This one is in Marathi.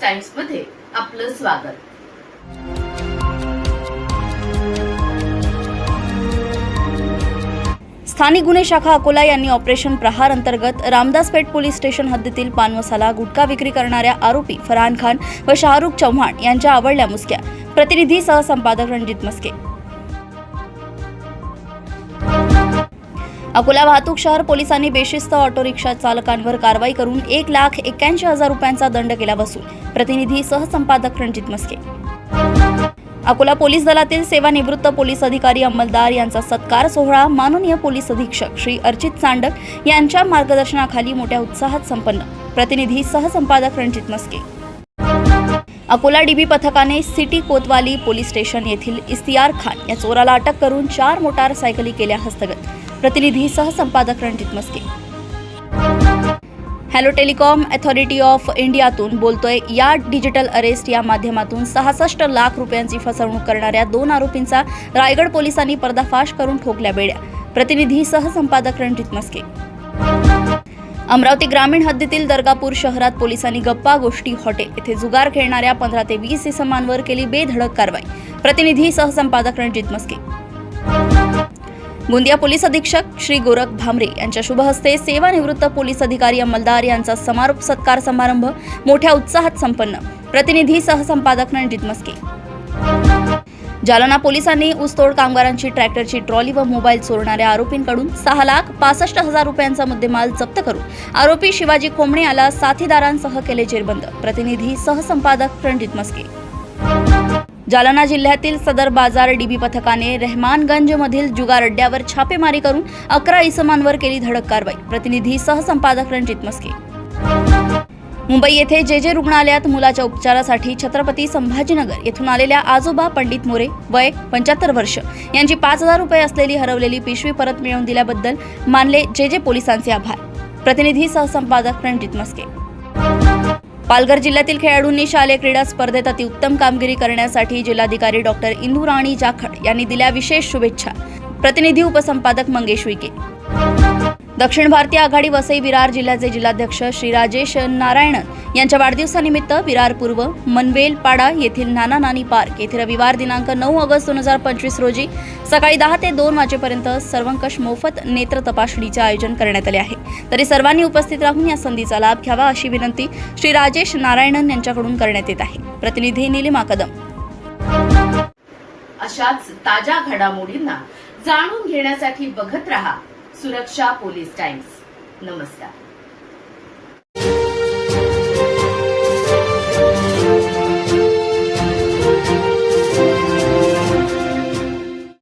टाइम्समध्ये आपलं स्वागत. स्थानिक गुन्हे शाखा अकोला यांनी ऑपरेशन प्रहार अंतर्गत रामदासपेठ पोलीस स्टेशन हद्दीतील पानमसाला गुटखा विक्री करणाऱ्या आरोपी फरहान खान व शाहरुख चव्हाण यांच्या आवडल्या मुसक्या. प्रतिनिधी सहसंपादक रणजित मस्के. अकोला वाहतूक शहर पोलिसांनी बेशिस्त ऑटो रिक्षा चालकांवर कारवाई करून एक लाख एक्क्याऐंशी हजार रुपयांचा दंड केला वसूल. प्रतिनिधी सहसंपादक रणजित मस्के अकोला पोलीस दलातील सेवानिवृत्त पोलीस अधिकारी अंमलदार यांचा सत्कार सोहळा माननीय पोलीस अधीक्षक श्री अर्चित चांडक यांच्या मार्गदर्शनाखाली मोठ्या उत्साहात संपन्न. प्रतिनिधी सहसंपादक रणजित मस्के अकोला डीबी पथकाने सिटी कोतवाली पोलीस स्टेशन येथील इस्तियार खान या चोराला अटक करून चार मोटार सायकली केल्या हस्तगत. प्रतिनिधी सहसंपादक Ranjit Maske. Hello telecom authority of इंडियातून बोलतोय या डिजिटल अरेस्ट या माध्यमातून सहासष्ट लाख रुपयांची फसवणूक करणाऱ्या दोन आरोपींचा रायगड पोलिसांनी पर्दाफाश करून ठोकल्या बेड्या. प्रतिनिधी सहसंपादक रणजित मस्के. अमरावती ग्रामीण हद्दीतील दर्गापूर शहरात पोलिसांनी गप्पा गोष्टी हॉटेल येथे जुगार खेळणाऱ्या पंधरा ते वीस इसमांवर केली बेधडक कारवाई. प्रतिनिधी सहसंपादक रणजित मस्के. गोंदिया पोलीस अधीक्षक श्री गोरख भामरे यांच्या शुभ हस्ते सेवानिवृत्त पोलीस अधिकारी अंमलदार यांचा समारोप सत्कार समारंभ मोठ्या उत्साहात संपन्न. प्रतिनिधी सहसंपादक रणजित मस्के. जालना पोलिसांनी ऊसतोड कामगारांची ट्रॅक्टरची ट्रॉली व मोबाईल चोरणाऱ्या आरोपींकडून सहा लाख पासष्ट हजार रुपयांचा मुद्देमाल जप्त करून आरोपी शिवाजी कोंबणे याला साथीदारांसह केले जेरबंद. प्रतिनिधी सहसंपादक रणजित मस्के. जालना जिल्ह्यातील सदर बाजार डीबी पथकाने रेहमानगंजमधील जुगार अड्ड्यावर छापेमारी करून अकरा इसमांवर केली धडक कारवाई. प्रतिनिधी सहसंपादक रणजित मस्के. मुंबई येथे जे जे रुग्णालयात मुलाच्या उपचारासाठी छत्रपती संभाजीनगर येथून आलेल्या आजोबा पंडित मोरे वय पंच्याहत्तर वर्ष यांची पाच हजार रुपये असलेली हरवलेली पिशवी परत मिळवून दिल्याबद्दल मानले जे जे पोलिसांचे आभार. प्रतिनिधी सहसंपादक रणजित मस्के. पालघर जिल्ह्यातील खेळाडूंनी शालेय क्रीडा स्पर्धेत अतिउत्तम कामगिरी करण्यासाठी जिल्हाधिकारी डॉक्टर इंदू राणी जाखड यांनी दिल्या विशेष शुभेच्छा. प्रतिनिधी उपसंपादक मंगेश विके दक्षिण भारतीय आघाडी वसई विरार जिल्ह्याचे जिल्हाध्यक्ष श्री राजेश नारायणन यांच्या वाढदिवसानिमित्त विरार पूर्व मनवेल पाडा येथील नाना नानी पार्क येथे रविवार दिनांक नऊ ऑगस्ट दोन हजार पंचवीस रोजी सकाळी दहा ते दोन वाजेपर्यंत सर्वंकष मोफत नेत्र तपासणीचे आयोजन करण्यात आले आहे. तरी सर्वांनी उपस्थित राहून या संधीचा लाभ घ्यावा अशी विनंती श्री राजेश नारायणन यांच्याकडून करण्यात येत आहे. प्रतिनिधी निलिमा कदम. अशाच ताज्या घडामोडींना जाणून घेण्यासाठी बघत रहा सुरक्षा पोलीस टाइम्स. नमस्कार.